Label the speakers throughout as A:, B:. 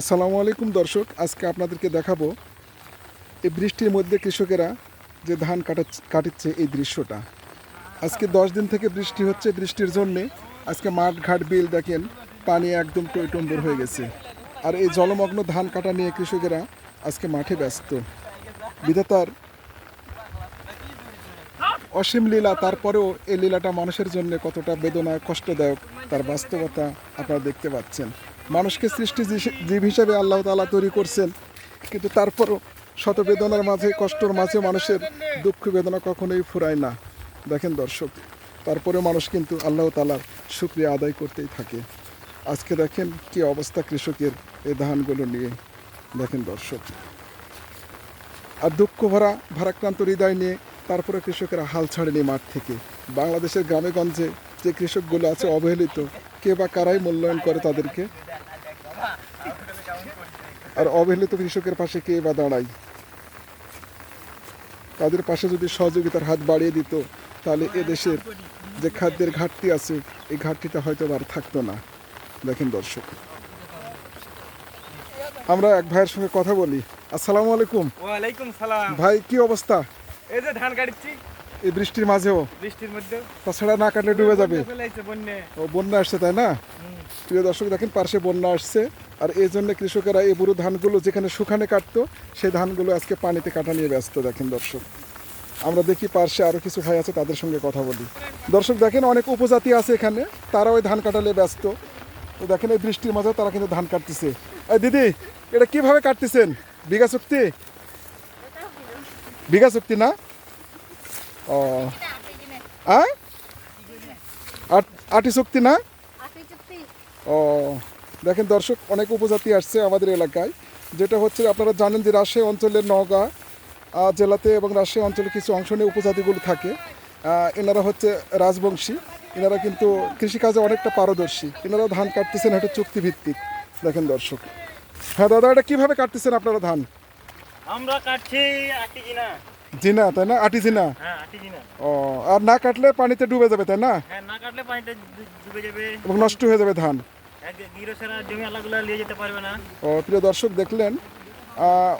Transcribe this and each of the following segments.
A: আসসালামু আলাইকুম দর্শক, আজকে আপনাদেরকে দেখাবো এই বৃষ্টির মধ্যে কৃষকেরা যে ধান কাটা কাটিচ্ছে এই দৃশ্যটা। আজকে দশ দিন থেকে বৃষ্টি হচ্ছে, বৃষ্টির জন্যে আজকে মাঠ, ঘাট, বিল দেখেন, পানি একদম টইটম্বর হয়ে গেছে। আর এই জলমগ্ন ধান কাটা নিয়ে কৃষকেরা আজকে মাঠে ব্যস্ত। বিধাতার অসীম লীলা, তারপরেও এই লীলাটা মানুষের জন্য কতটা বেদনা কষ্টদায়ক, তার বাস্তবতা আপনারা দেখতে পাচ্ছেন। মানুষকে সৃষ্টি জীব হিসাবে আল্লাহ তালা তৈরি করছেন, কিন্তু তারপরও শত বেদনার মাঝে, কষ্টর মাঝে মানুষের দুঃখ বেদনা কখনোই ফুরায় না। দেখেন দর্শক তারপরে মানুষ কিন্তু আল্লাহ তালার শুক্রিয়া আদায় করতেই থাকে। আজকে দেখেন কি অবস্থা কৃষকের এই ধানগুলো নিয়ে। দেখেন দর্শক, আর দুঃখ ভরা, ভারাক্রান্ত হৃদয় নিয়ে তারপরে কৃষকেরা হাল ছাড়েনি মাঠ থেকে। বাংলাদেশের গ্রামে গঞ্জে যে কৃষকগুলো আছে অবহেলিত, কে বা কারাই মূল্যায়ন করে তাদেরকে? আর অবহেলিত কৃষকের পাশে কে বা দাঁড়ায়? তাদের পাশে যদি সহযোগিতার হাত বাড়িয়ে দিত তাহলে এ দেশের যে খাদ্যের ঘাটতি আছে এই ঘাটতিটা হয়তো আর থাকতো না। দেখেন দর্শক। আমরা এক ভাইয়ের সঙ্গে কথা বলি। আসসালামু আলাইকুম।
B: ওয়ালাইকুম সালাম।
A: ভাই কি অবস্থা?
B: এই যে ধান কাটছি।
A: এই বৃষ্টির মাঝেও?
B: বৃষ্টির মধ্যে
A: তাছাড়া না কাটলে ডুবে যাবে। ও বন্যা আসছে তাই না? প্রিয় দর্শক দেখেন পার্শ্বে বন্যা আসছে। আর এই জন্য কৃষকেরা এই বুড়ো ধানগুলো যেখানে শুকানে কাটতো সেই ধানগুলো আজকে পানিতে কাটা নিয়ে ব্যস্ত দেখেন দর্শক। আমরা দেখি পার্শ্বে আরও কিছু ভাই আছে তাদের সঙ্গে কথা বলি। দর্শক দেখেন অনেক উপজাতি আছে এখানে তারা ওই ধান কাটালে ব্যস্ত। তো দেখেন এই বৃষ্টির মাঝে তারা কিন্তু ধান কাটতেছে। এই দিদি এটা কীভাবে কাটতেছেন? বিঘা চুক্তি? বিঘা চুক্তি না? ও। আ? আট- আটি চুক্তি না? ও দেখেন দর্শক অনেক উপজাতি আসছে আমাদের এলাকায়। যেটা হচ্ছে আপনারা জানেন যে রাজশাহী অঞ্চলের নওগাঁ জেলাতে এবং রাজশাহী অঞ্চলে কিছু অংশ নিয়ে উপজাতিগুলো থাকে। এনারা হচ্ছে রাজবংশী। এনারা কিন্তু কৃষিকাজে অনেকটা পারদর্শী। এনারা ধান কাটতেছেন এটা চুক্তিভিত্তিক। দেখেন দর্শক। হ্যাঁ দাদা এটা কীভাবে কাটতেছেন আপনারা ধান?
B: আমরা কাটছি আটি কিনা।
A: জিনা তাই না? আটি জিনা?
B: হ্যাঁ আটি কিনা
A: ও আর না কাটলে পানিতে ডুবে যাবে তাই না?
B: হ্যাঁ না কাটলে ডুবে যাবে।
A: এবং নষ্ট হয়ে যাবে ধান। ও প্রিয় দর্শক দেখলেন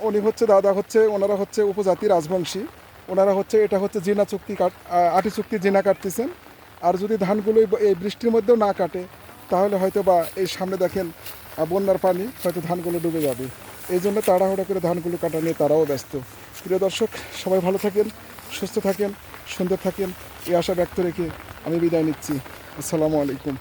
A: উনি হচ্ছে দাদা হচ্ছে ওনারা হচ্ছে উপজাতি রাজবংশী। ওনারা হচ্ছে এটা হচ্ছে জিনা চুক্তি কাট আটি চুক্তি জিনা কাটতেছেন। আর যদি ধানগুলো এই- এই বৃষ্টির মধ্যেও না কাটে তাহলে হয়তো বা এই সামনে দেখেন বন্যার পানি হয়তো ধানগুলো ডুবে যাবে। এই জন্য তাড়াহুড়া করে ধানগুলো কাটা নিয়ে তারাও ব্যস্ত। প্রিয় দর্শক, সবাই ভালো থাকেন, সুস্থ থাকেন, সুন্দর থাকেন। এই আশা ব্যক্ত রেখে আমি বিদায় নিচ্ছি। আসসালামু আলাইকুম।